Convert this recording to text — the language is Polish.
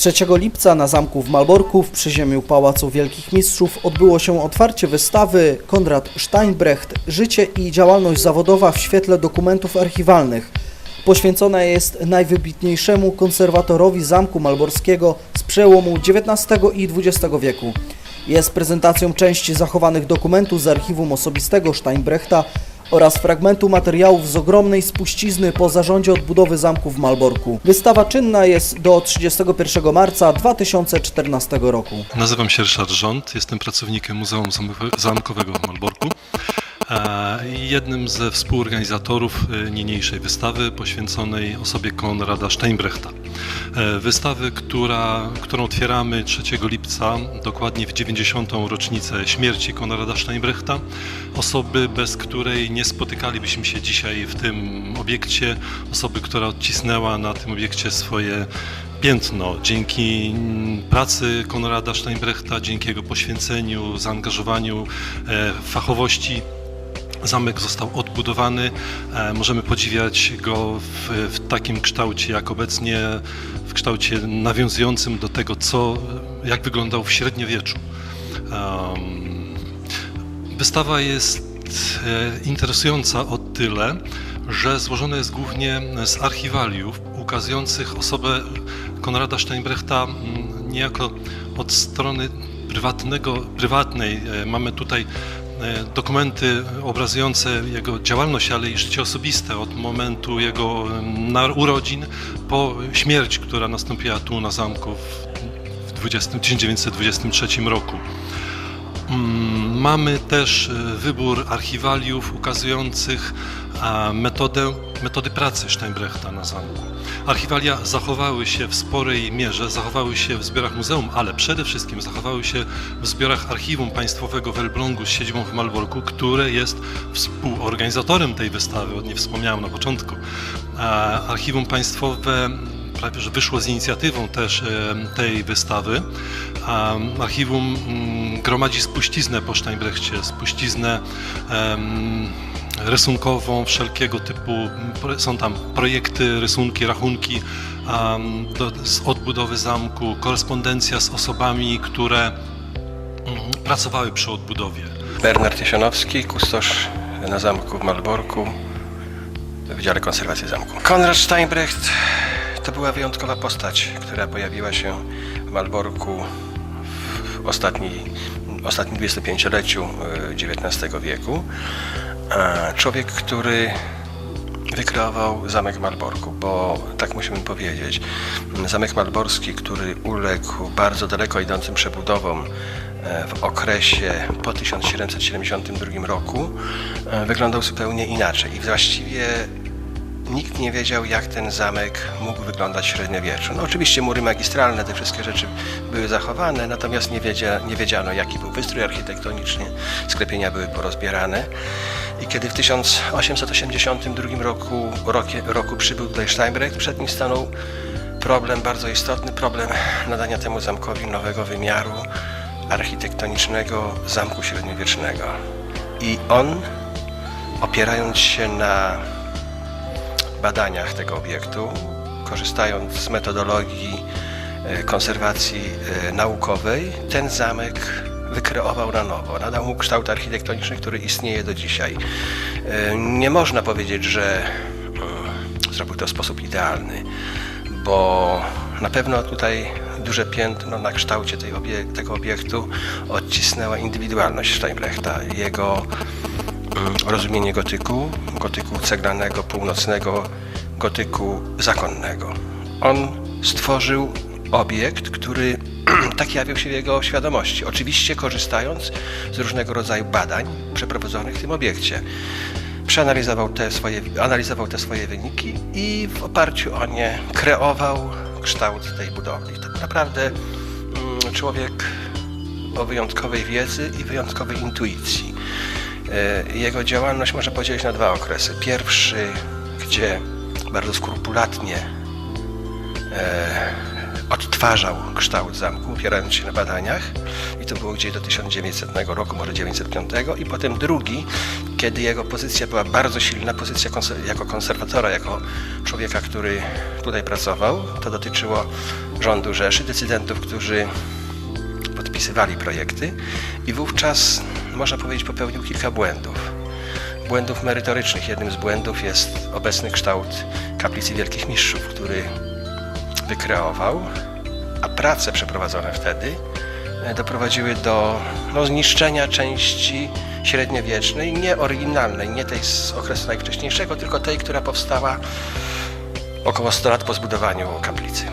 3 lipca na zamku w Malborku w przyziemiu Pałacu Wielkich Mistrzów odbyło się otwarcie wystawy Konrad Steinbrecht Życie i działalność zawodowa w świetle dokumentów archiwalnych. Poświęcona jest najwybitniejszemu konserwatorowi zamku malborskiego z przełomu XIX i XX wieku. Jest prezentacją części zachowanych dokumentów z archiwum osobistego Steinbrechta oraz fragmentu materiałów z ogromnej spuścizny po zarządzie odbudowy zamku w Malborku. Wystawa czynna jest do 31 marca 2014 roku. Nazywam się Ryszard Rząd, jestem pracownikiem Muzeum Zamkowe- Zamkowego w Malborku jednym ze współorganizatorów e, niniejszej wystawy poświęconej osobie Konrada Steinbrechta. E, Wystawy, która, którą otwieramy 3 lipca, dokładnie w 90. rocznicę śmierci Konrada Steinbrechta, osoby, bez której nie spotykalibyśmy się dzisiaj w tym obiekcie, osoby, która odcisnęła na tym obiekcie swoje piętno. Dzięki pracy Konrada Steinbrechta, dzięki jego poświęceniu, zaangażowaniu, e, fachowości Zamek został odbudowany. E, Możemy podziwiać go w, w takim kształcie, jak obecnie, w kształcie nawiązującym do tego, co, jak wyglądał w średniowieczu. Wystawa jest e, interesująca o tyle, że złożona jest głównie z archiwaliów ukazujących osobę Konrada Steinbrechta niejako od strony prywatnego, prywatnej. E, Mamy tutaj dokumenty obrazujące jego działalność, ale i życie osobiste od momentu jego urodzin po śmierć, która nastąpiła tu na zamku w 20, 1923 roku. Mm, Mamy też e, wybór archiwaliów ukazujących metodę, metody pracy Steinbrechta na zamku. Archiwalia zachowały się w sporej mierze, zachowały się w zbiorach muzeum, ale przede wszystkim zachowały się w zbiorach Archiwum Państwowego w Elblągu z siedzibą w Malborku, które jest współorganizatorem tej wystawy, o niej wspomniałem na początku. Archiwum Państwowe prawie że wyszło z inicjatywą też tej wystawy. Archiwum gromadzi spuściznę po Steinbrechcie, spuściznę rysunkową, wszelkiego typu, są tam projekty, rysunki, rachunki z odbudowy zamku, korespondencja z osobami, które pracowały przy odbudowie. Bernard Jesionowski, kustosz na zamku w Malborku, w Wydziale Konserwacji Zamku. Konrad Steinbrecht to była wyjątkowa postać, która pojawiła się w Malborku w ostatniej, ostatnim 25-leciu e, XIX wieku. A Człowiek, który wykreował Zamek Malborku, bo tak musimy powiedzieć. Zamek Malborski, który uległ bardzo daleko idącym przebudowom e, w okresie po 1772 roku, e, wyglądał zupełnie inaczej i właściwie nikt nie wiedział, jak ten zamek mógł wyglądać w średniowieczu. No oczywiście mury magistralne, te wszystkie rzeczy były zachowane, natomiast nie, wiedzia, nie wiedziano, jaki był wystrój architektoniczny, sklepienia były porozbierane. I kiedy w 1882 roku, roku przybył tutaj Steinbrecht, przed nim stanął problem bardzo istotny, problem nadania temu zamkowi nowego wymiaru architektonicznego zamku średniowiecznego. I on, opierając się na badaniach tego obiektu, korzystając z metodologii e, konserwacji e, naukowej, ten zamek wykreował na nowo, nadał mu kształt architektoniczny, który istnieje do dzisiaj. E, Nie można powiedzieć, że zrobił to w sposób idealny, bo na pewno tutaj duże piętno na kształcie tego obiektu odcisnęła indywidualność Steinbrechta, jego rozumienie gotyku, gotyku ceglanego, północnego, gotyku zakonnego. On stworzył obiekt, który tak jawił się w jego świadomości, oczywiście korzystając z różnego rodzaju badań przeprowadzonych w tym obiekcie. Przeanalizował te swoje, analizował te swoje wyniki i w oparciu o nie kreował kształt tej budowli. Tak naprawdę mm, człowiek o wyjątkowej wiedzy i wyjątkowej intuicji. E, Jego działalność można podzielić na dwa okresy. Pierwszy, gdzie bardzo skrupulatnie e, odtwarzał kształt zamku, opierając się na badaniach i to było gdzieś do 1900 roku, może 905 i potem drugi, kiedy jego pozycja była bardzo silna, pozycja jako konserwatora, jako człowieka, który tutaj pracował. To dotyczyło rządu Rzeszy, decydentów, którzy podpisywali projekty i wówczas, można powiedzieć, popełnił kilka błędów. Błędów merytorycznych. Jednym z błędów jest obecny kształt kaplicy Wielkich Mistrzów, który wykreował, a prace przeprowadzone wtedy e, doprowadziły do no, zniszczenia części średniowiecznej, nie oryginalnej, nie tej z okresu najwcześniejszego, tylko tej, która powstała około 100 lat po zbudowaniu kaplicy.